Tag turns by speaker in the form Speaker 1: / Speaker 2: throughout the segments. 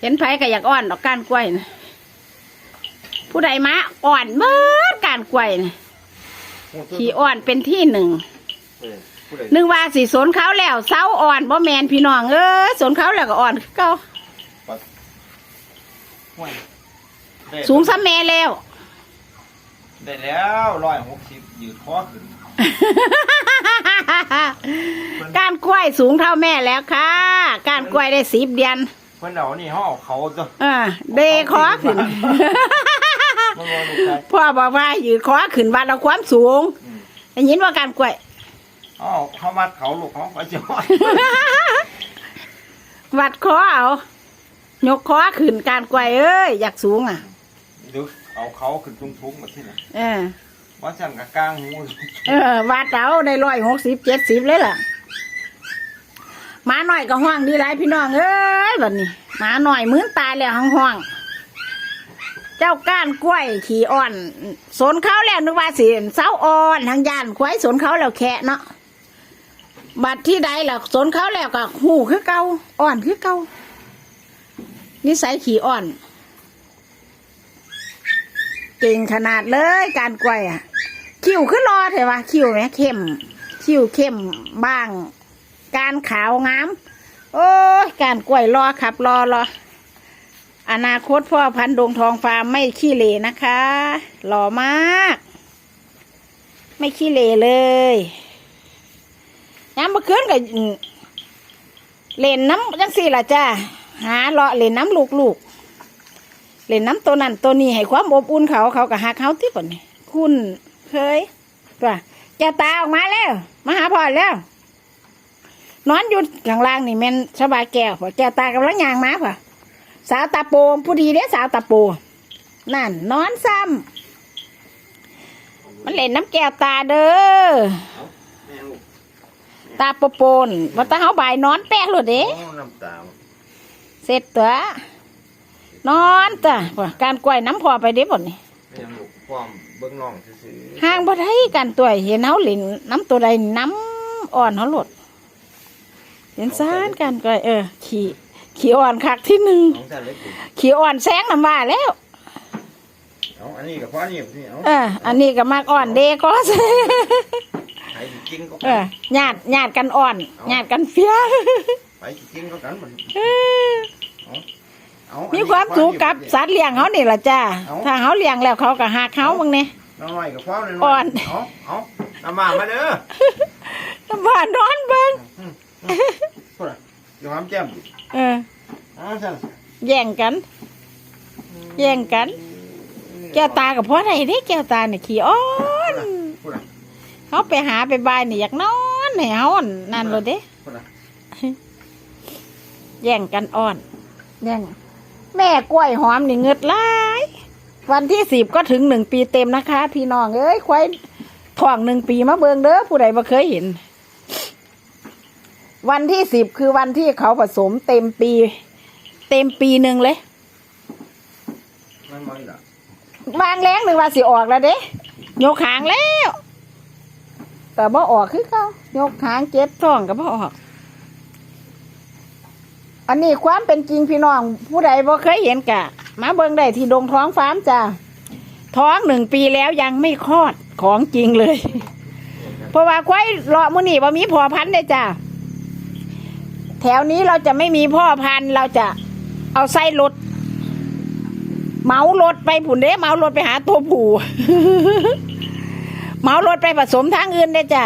Speaker 1: เห็นไผก็อยากอ่อนดอกก้านกล้วยนะผู้ใดมาอ่อนเมื่อก้านกล้วยนะขี่อ่อนเป็นที่หนึ่ง
Speaker 2: เออผู้ใด
Speaker 1: นึกว่าสิสนเขาแล้วเสาอ่อนบ่แมนพี่น้องเอ้ยสนเขาแล้วก็อ่อนคือเก่า
Speaker 2: ห่วยได้
Speaker 1: สูงซ้ำแม่แล้ว
Speaker 2: ได้แล้วร้อยหกสิบยืดคอขึ้น
Speaker 1: ก้านกล้วยสูงเท่าแม่แล้วค่ะก้านกล้วยได้สิบเดือน
Speaker 2: เพิ่นเอานี่เขาเอาเขาตัว
Speaker 1: เออเดคอขึ้น
Speaker 2: มันบ่ลูกชาย
Speaker 1: พ่อบอกว่ายืดคอขึ้นวัดเอาความสูง
Speaker 2: อืม
Speaker 1: ได้ยินว่าก้านกล้วย
Speaker 2: เขาเอาเขามัดเขาลูกเขาไปสิฮอด
Speaker 1: วัดคอเอา ยกคอขึ้นก้านกล้วยเอ้ย อยากสูงอะ
Speaker 2: ดูเอาเขาขึ้นทุ้งๆมาที่ไหน
Speaker 1: เออ
Speaker 2: ว่าสั่นกับกลางหู
Speaker 1: เออวัดเอาได้ร้อยหกสิบเจ็ดสิบเลยล่ะ หมาหน่อยก็ห้องดีไรพี่น้องเอ้ยแบบนี้หมาหน่อยมื้นตายแล้วห้องห้องเจ้าก้านกล้วยขี่อ่อนสนเขาแล้วนึกว่าสิเสาอ่อนทางยานควายสนเขาแล้วแค่เนาะบัดที่ใดล่ะสนเขาแล้วก็หูคือเก่าอ่อนคือเก่านิสัยขี่อ่อน เก่งขนาดเลยการกล้วยอะคิ้วขึ้นรอเถอะวะคิ้วไหมเข้มคิ้วเข้มบ้าง การขาวงาม โอ้ยการกล้วยรอครับรอรออนาคตพ่อพันธุ์ดงทองฟาร์มไม่ขี้เหร่นะคะ หล่อมาก ไม่ขี้เหร่เลยย้ำเมื่อคืนกับเล่นน้ำจังสี่ล่ะจ้าหาเลาะเล่นน้ำลูกๆเล่นน้ำตัวนั้นตัวนี้ให้ความอบอุ่นเขาเขาก็หักเขาที่ปนนี่คุณเคยตัวแกตาออกมาแล้ว มาหาพ่อแล้ว นอนอยู่ข้างล่างนี่แม่นสบายแก้วพอแกตากำลังยางมาพ่อสาวตาโปผู้ดีเด้อสาวตาโปนั่น นอนซ้ำมันเล่นน้ำแก้วตาเด้อ
Speaker 2: แม่ลูก
Speaker 1: ตาโปโปนว่าตาเขาบายนอนแป๊กเลยเด้
Speaker 2: โอ้น้ำตา
Speaker 1: เสร็จตัวนอนจ้ะว่ะการกล้วยน้ำพอไปเด้บ่นี่
Speaker 2: แม่ลูกความเบิ่งน้องซื่อๆ
Speaker 1: ห่างบ่ได้กันตัวเห็นเฮาเล่นน้ำตัวใดน้ำอ่อนเฮาหลด เห็นซ่านกันก็เออ ขี่ขี่อ่อนคักที่หนึ่ง
Speaker 2: น้องสั่นเลยสิ
Speaker 1: ขี่อ่อนแซงน้ำว่าแล้ว
Speaker 2: เอาอันนี้กับพ่อนี่นี่เอา
Speaker 1: เออ อันนี้ก็มากอ่อนเดก็
Speaker 2: ไปจริงก็
Speaker 1: เออญาติญาติกันอ่อนญาติกันเฟี้ย
Speaker 2: ไปจริงก็กันมัน
Speaker 1: เออ
Speaker 2: เอา
Speaker 1: มีความสุขกับสัตว์เลี้ยงเขานี่ล่ะจ้าถ้าเขาเลี้ยงแล้วเขาก็หักเขาบางเนี่ย
Speaker 2: น้อยกับพ่อหน่อย
Speaker 1: อ่อน
Speaker 2: เอาเอาเอามามาเด้อ
Speaker 1: บ้านนอนเบิ่ง
Speaker 2: พูดอะ อยู่ห้ามแจ่มดิ
Speaker 1: เออ
Speaker 2: เอ้าวสั่น
Speaker 1: แย่งกัน แย่งกัน แก้วตากับพ่อไหนเด้แก้วตาเนี่ยขี้อ่อน
Speaker 2: พูดอะ
Speaker 1: เขาไปหาไปบายนี่อยากนอนให้เขาอ่อนนั่นเลยเด้
Speaker 2: พูดอะ
Speaker 1: แย่งกันอ่อนแย่งแม่กล้วยหอมนี่เงืดหลาย วันที่สิบก็ถึงหนึ่งปีเต็มนะคะ พี่น้องเอ้ยควายท้องหนึ่งปีมาเบิงเด้อผู้ใดบ่เคยเห็น วันที่สิบคือวันที่เขาผสมเต็มปี เต็มปีหนึ่งเลย
Speaker 2: มันไม่ละ
Speaker 1: บางแรงหนึ่งว่าสิออกแล้วเด้ยกหางแล้ว แต่บ่ออกคือเขายกหางเจ็บท้องก็บ่ออก อันนี้ความเป็นจริงพี่น้อง ผู้ใดบ่เคยเห็นกะมาเบิ่งได้ที่ดงท้องฟาร์มจ้าท้องหนึ่งปีแล้วยังไม่คลอดของจริงเลย เพราะว่าควายเลาะมื้อนี้บ่มีพ่อพันธุ์เด้จ้า แถวนี้เราจะไม่มีพ่อพันธุ์เราจะเอาไส้รถเหมารถไปผุนเด้เหมารถไปหาตัวผู้เหมารถไปผสมทางอื่นเด้จ้า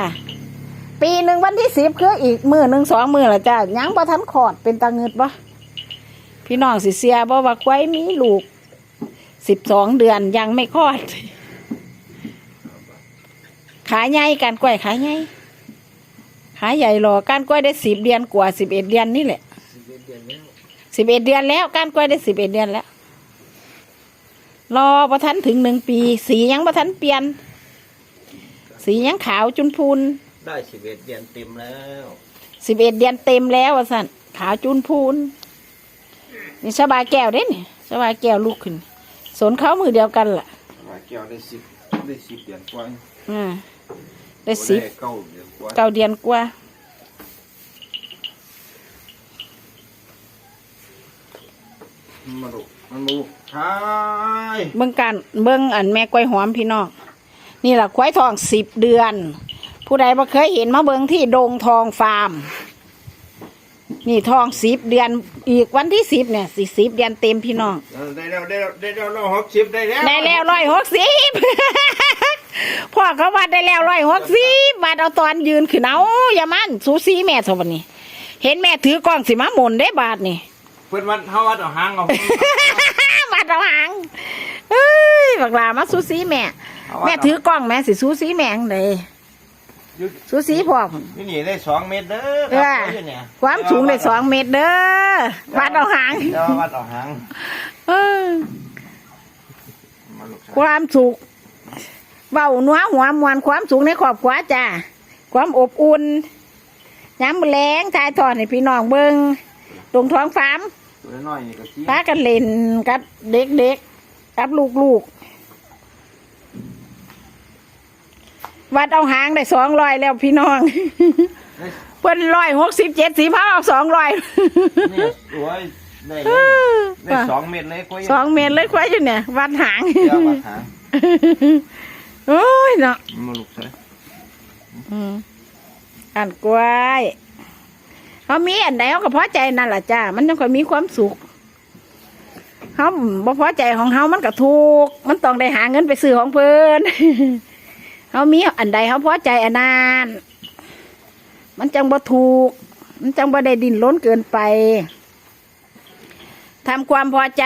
Speaker 1: ปีหนึ่งวันที่สิบคืออีกมือหนึ่งสองมือละจ้ายังประทันขอดเป็นตาเงึดบ่พี่น้องสิเสียบ่ว่าควายมีลูกสิบสองเดือนยังไม่คลอด ขายใหญ่การกล้วยขายใหญ่ ขาใหญ่หรอการกล้วยได้สิบเดือนกว่าสิบเอ็ดเดือนนี่แหละ
Speaker 2: สิบเอ็ดเดือนแล้ว
Speaker 1: สิบเอ็ดเดือนแล้วการกล้วยได้สิบเอ็ดเดือนแล้ว รอประทันถึงหนึ่งปี สียังประทันเปลี่ยน สียังขาวจุนพูน
Speaker 2: ได้สิบเอ็ดเดือนเต็มแล้ว
Speaker 1: สิบเอ็ดเดือนเต็มแล้วว่าสันขาวจุนพูน นี่สบายแก้วเด้นี่สบายแก้วลูกขึ้น สนเขามือเดียวกันล่ะ
Speaker 2: ว่าแก้วได้สิบได้สิบเดือนกว่า
Speaker 1: อ่า ได้สิบ
Speaker 2: ได้เก้าเดือนกว่า
Speaker 1: เก้าเดือนกว่า
Speaker 2: มันมาดูมันมาดูใช่
Speaker 1: เบิ่งการเบิ่งอันแม่กล้วยหอมพี่น้องนี่ล่ะควายทองสิบเดือน ผู้ใดบ่เคยเห็นมาเบิ่งที่โดงทองฟาร์มนี่ทองสิบเดือนอีกวันที่สิบเนี่ยสิสิบเดือนเต็มพี่น้อง
Speaker 2: ได้แล้วได้แล้วได้แล้วเราหกสิบได้แล้ว
Speaker 1: ได้แล้วร้อยหกสิบ พ่อเขาวัดได้แล้วร้อยหกสิบวัดเอาตอนยืนขึ้นเอาอย่ามันสูสีแม่สวันนี้ เห็นแม่ถือกล้องสิมาหมุนได้บาทนี่
Speaker 2: เพื่อนวันเฮาวัดเอาหางเอา
Speaker 1: วัดเอาหางเอ้ยบักลามาสูสีแม่ แม่ถือกล้องแม่สิสูสีแม่งเลยสูสีพ่อพุ่น
Speaker 2: นี่นี่ได้สองเมตรเด้อ
Speaker 1: เออ
Speaker 2: ครับเนี่ย
Speaker 1: ความสูงได้สองเมตรเด้อวัดเอาหาง
Speaker 2: เดี๋ยววัดเอาหาง
Speaker 1: เออ
Speaker 2: มาลูก
Speaker 1: ความสุข เบาหนัวหัวมวนความสุขในครอบครัวจ้าความอบอุ่นย้ำแรงทายทอดให้พี่น้องเบิงตรงท้องฟาร์ม
Speaker 2: ตัวน้อยนี่ก็ชี้
Speaker 1: พากันเล่นกับเด็กๆกับลูกๆวัดเอาหางได้สองร้อยแล้วพี่น้อง เพิ่นร้อยหกสิบเจ็ดสีพาเอาสองร้อย
Speaker 2: นี่สวยได้เลยได้สองเมตรเลยคุย
Speaker 1: สองเมตรเลยควายอยู่เนี่ย วัดหาง
Speaker 2: เดี๋ยววัดหาง
Speaker 1: โอ้ยเนาะ
Speaker 2: มาลูกใส่
Speaker 1: อืมอันกล้วยเขามีอันใดเขาก็พอใจนั่นแหละจ้า มันยังค่อยมีความสุขเขาบ่พอใจของเขามันก็ถูก มันต้องได้หาเงินไปซื้อของเพิ่นเขามีอันใดเขาพอใจอันนั้นมันจังบ่ถูก มันจังบ่ได้ดินล้นเกินไปทำความพอใจ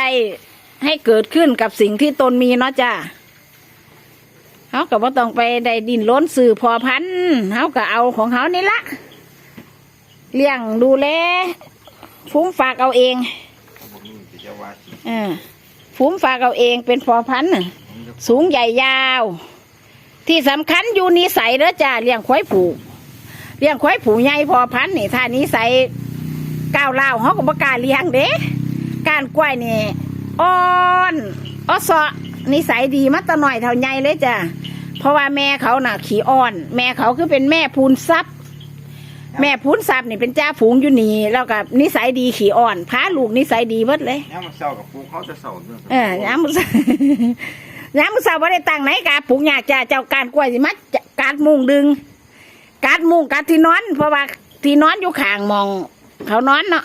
Speaker 1: ให้เกิดขึ้นกับสิ่งที่ตนมีเนาะจ้า เขาก็บ่ต้องไปได้ดินล้นสื่อพอพันธุ์เขาก็เอาของเขานี่ละเลี้ยงดูแลฟุ้มฝากเอาเองอฟุ้มฝากเอาเองเป็นพอพันธุ์สูงใหญ่ยาว ที่สำคัญอยู่นิสัยเด้อจ้าเลี้ยงควายผูกเลี้ยงควายผูใหญ่พอพันธุ์นี่ถ้านิสัยก้าวเล่าเขาก็บ่กล้าเลี้ยงเด้การกล้วยนี่อ่อนอ้อสาะนิสัยดีมาแตะหน่อยเท่าใหญ่เลยจ้า เพราะว่าแม่เขาน่ะขี้อ่อน แม่เขาคือเป็นแม่พูนทรัพย์ แม่พูนทรัพย์นี่เป็นจ้าฝูงอยู่นี่แล้วก็นิสัยดีขี้อ่อนพาลูกนิสัยดีเบิดเลย
Speaker 2: เนี่ยมันเศร้ากับปูเขาจะเศร้าเรื่อง
Speaker 1: เออยามมุสายามมุสาบ่ได้ตั้งไหนกาปลูกหญ้าจ้าเจ้าการกล้วยสิมาจะการมุงดึง การมุงการที่นอน เพราะว่าที่นอนอยู่ข้างหมอง เขานอนเนาะ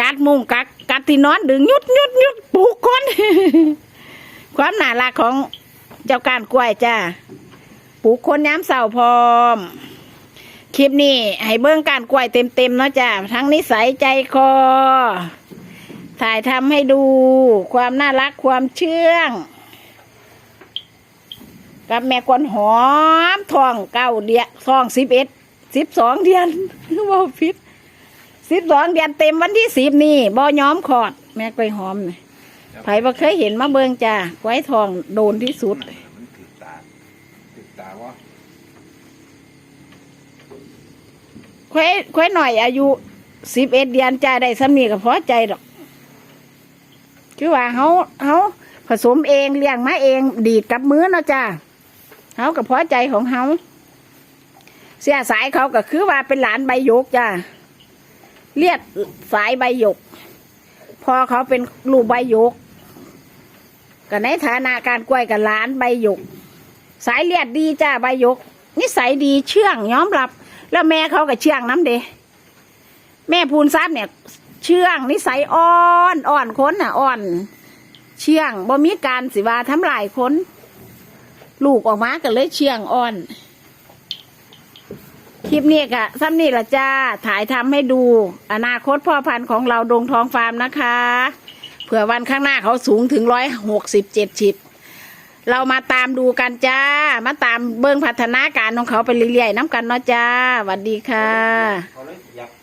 Speaker 1: การมุงกัดกัดที่นอนดึงยุดยุดยุดปลูกคนความน่ารักของ เจ้าการกล้วยจ้าปลูกคนย้ำเสาพร้อม คลิปนี้ให้เบิ้งการกล้วยเต็มๆเนาะจ้าทั้งนิสัยใจคอ ถ่ายทำให้ดูความน่ารักความเชื่อง กับแม่กวนหอมทองเก้าเดียทองสิบเอ็ดสิบสองเดือนว่าพิษสิบสองเดือนเต็มวันที่สิบนี่บ่ย้อมขอด แม่กล้วยหอมนี่ ไผบ่เคยเห็นมาเบิงจ้ากล้วยทองโดนที่สุด
Speaker 2: มันติดตาติดตาวะ
Speaker 1: ควายควายหน่อยอายุสิบเอ็ดเดือนจ้าได้สำนีก็พอใจดอก คือว่าเขาเขาผสมเองเลี้ยงมาเองดีดกับมือเนาะจ้าเขาก็พอใจของเขาเสียสายเขาก็คือว่าเป็นหลานใบหยกจ้าเลียดสายใบหยก พอเขาเป็นลูกใบหยก ก็ในฐานะการกล้วยกับหลานใบหยก สายเลียดดีจ้าใบหยก นิสัยดีเชื่องยอมรับ แล้วแม่เขาก็เชื่องน้ำเดแม่พูนทรัพย์เนี่ย เชื่องนิสัยอ่อนอ่อนคนน่ะอ่อน เชื่องบ่มีการสิว่าทำลายคนลูกออกมาก็เลยเชื่องอ่อนคลิปนี้กะซ้ำนี่ละจ้า ถ่ายทำให้ดู อนาคตพ่อพันธุ์ของเราดงทองฟาร์มนะคะ ผื่อวันข้างหน้าเขาสูงถึงร้อยหกสิบเจ็ดสิบเรามาตามดูกันจ้า มาตามเบิ้งพัฒนาการของเขาไปเรื่อยๆน้ำกันเนาะจ้าสวัสดีค่ะ